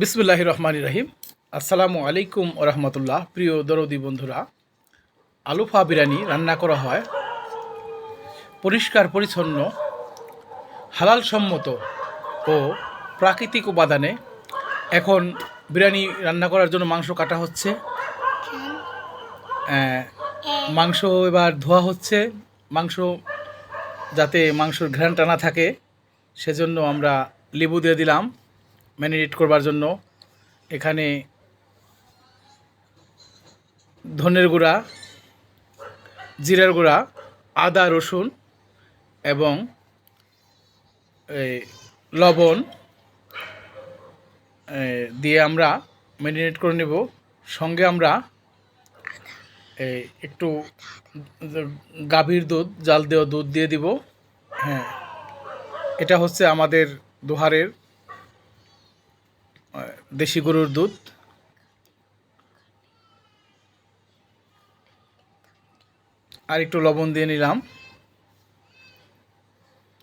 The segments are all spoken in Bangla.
বিসমুল্লাহ রহমান রাহিম। আসসালামু আলাইকুম রহমতুল্লাহ। প্রিয় দরদি বন্ধুরা, আলুফা বিরিয়ানি রান্না করা হয়। পরিষ্কার, পরিচ্ছন্ন, হালাল সম্মত ও প্রাকৃতিক উপাদানে। এখন বিরিয়ানি রান্না করার জন্য মাংস কাটা হচ্ছে। মাংস এবার ধোয়া হচ্ছে। মাংস যাতে মাংসর ঘ্রাণটা না থাকে, সেজন্য আমরা লেবু দিয়ে দিলাম। ম্যারিনেট করবার জন্য। এখানে ধনের গুঁড়া, জিরার গুঁড়া, আদা, রসুন এবং লবণ দিয়ে আমরা ম্যারিনেট করে নেব। সঙ্গে আমরা একটু গাভীর দুধ, জাল দেওয়া দুধ দিয়ে দিব। হ্যাঁ এটা হচ্ছে আমাদের দোহারের দেশি গরুর দুধ। আর একটু লবণ দিয়ে নিলাম।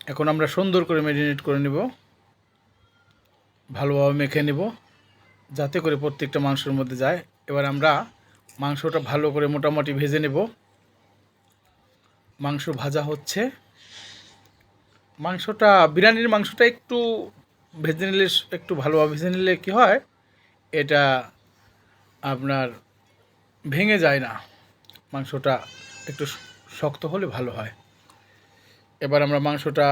এখন আমরা সুন্দর করে ম্যারিনেট করে নেব। ভালোভাবে মেখে নেব, যাতে করে প্রত্যেকটা মাংসের মধ্যে যায়। এবার আমরা মাংসটা ভালো করে মোটামুটি ভেজে নেব। মাংস ভাজা হচ্ছে। মাংসটা, বিরিয়ানির মাংসটা একটু ভেজে নিলে একটু ভালোভাবে ভেজে নিলে কী হয়, এটা আপনার ভেঙে যায় না। মাংসটা একটু শক্ত হলে ভালো হয়। এবার আমরা মাংসটা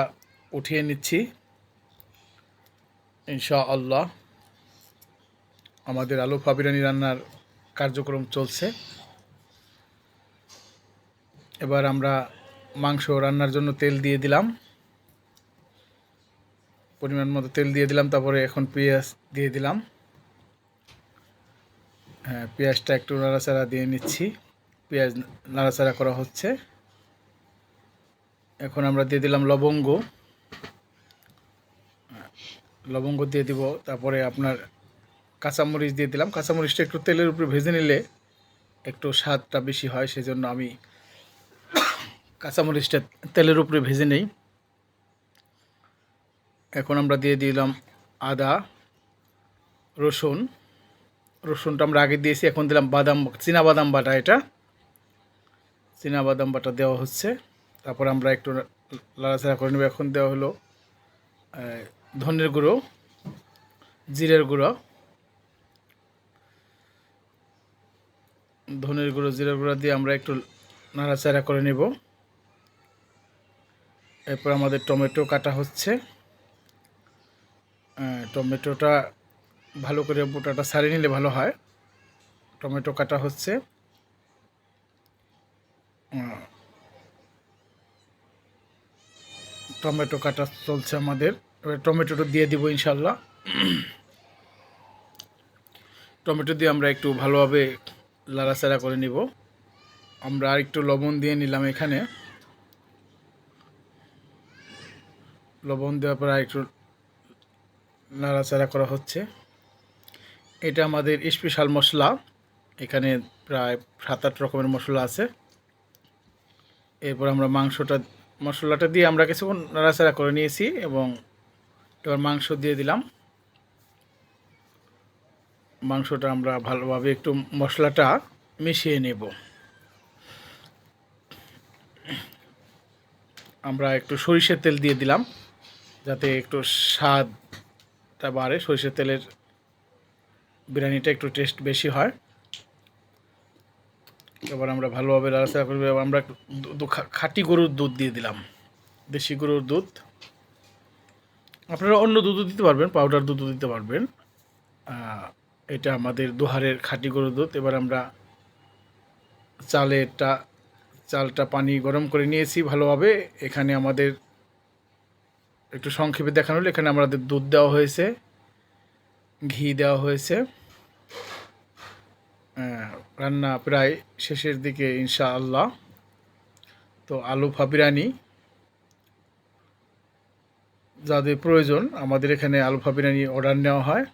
উঠিয়ে নিচ্ছি। ইনশা আল্লাহ আমাদের আলু ফা বিরিয়ানি রান্নার কার্যক্রম চলছে। এবার আমরা মাংস রান্নার জন্য তেল দিয়ে দিলাম। পরিমাণ মতো তেল দিয়ে দিলাম, তারপরে এখন পেঁয়াজ দিয়ে দিলাম। হ্যাঁ পেঁয়াজটা একটু নাড়াচাড়া দিয়ে নিচ্ছি। পেঁয়াজ নাড়াচাড়া করা হচ্ছে। এখন আমরা দিয়ে দিলাম লবঙ্গ। লবঙ্গ দিয়ে দিব, তারপরে আপনার কাঁচামরিচ দিয়ে দিলাম। কাঁচামরিচটা একটু তেলের উপরে ভেজে নিলে একটু স্বাদটা বেশি হয়, সেজন্য আমি কাঁচামরিচটা তেলের উপরে ভেজে নেই। এখন আমরা দিয়ে দিলাম আদা, রসুন। রসুনটা আমরা আগে দিয়েছি, এখন দিলাম বাদাম বাদাম বাটা এটা। বাদাম বাটা দেওয়া হচ্ছে। তারপর আমরা একটু লাড়াচাড়া করে নেব। এখন দেওয়া হলো ধনের গুঁড়ো, জিরের গুঁড়ো। ধনের গুঁড়ো, জিরের গুঁড়ো দিয়ে আমরা একটু নাড়াচাড়া করে নেব। এরপর আমাদের টমেটো কাটা হচ্ছে। টমেটোটা ভালো করে বোটাটা সারিয়ে নিলে ভালো হয়। টমেটো কাটা হচ্ছে। টমেটো কাটা চলছে আমাদের। এবার টমেটোটা দিয়ে দিব ইনশাল্লাহ টমেটো দিয়ে আমরা একটু ভালোভাবে লাড়াচাড়া করে নিব। আমরা আর একটু লবণ দিয়ে নিলাম এখানে। লবণ দেওয়ার পর আর একটু নাড়াচাড়া করা হচ্ছে। এটা আমাদের স্পেশাল মশলা। এখানে প্রায় সাত আট রকমের মশলা আছে। এরপর আমরা মাংসটা, মশলাটা দিয়ে আমরা কিছুক্ষণ নাড়াচাড়া করে নিয়েছি এবং এবার মাংস দিয়ে দিলাম। মাংসটা আমরা ভালোভাবে একটু মশলাটা মিশিয়ে নেব। আমরা একটু সরিষার তেল দিয়ে দিলাম, যাতে একটু স্বাদটা বাড়ে, সরিষার তেলের বিরিয়ানিটা একটু টেস্ট বেশি হয়। এবার আমরা ভালোভাবে নাড়াচাড়া করব আমরা খাঁটি গরুর দুধ দিয়ে দিলাম, দেশি গরুর দুধ। আপনারা অন্য দুধও দিতে পারবেন পাউডার দুধও দিতে পারবেন। এটা আমাদের দুহারের খাঁটি গরুর দুধ। এবার আমরা চালেরটা, চালটা পানি গরম করে নিয়েছি ভালোভাবে। এখানে আমাদের একটু সংক্ষেপে দেখানো হলো। এখানে আমাদের দুধ দেওয়া হয়েছে, ঘি দেওয়া হয়েছে। রান্না প্রায় শেষের দিকে ইনশা আল্লাহ তো আলু ফাবিরানি যাদের প্রয়োজন, আমাদের এখানে আলু ফাবিরানি অর্ডার নেওয়া হয়।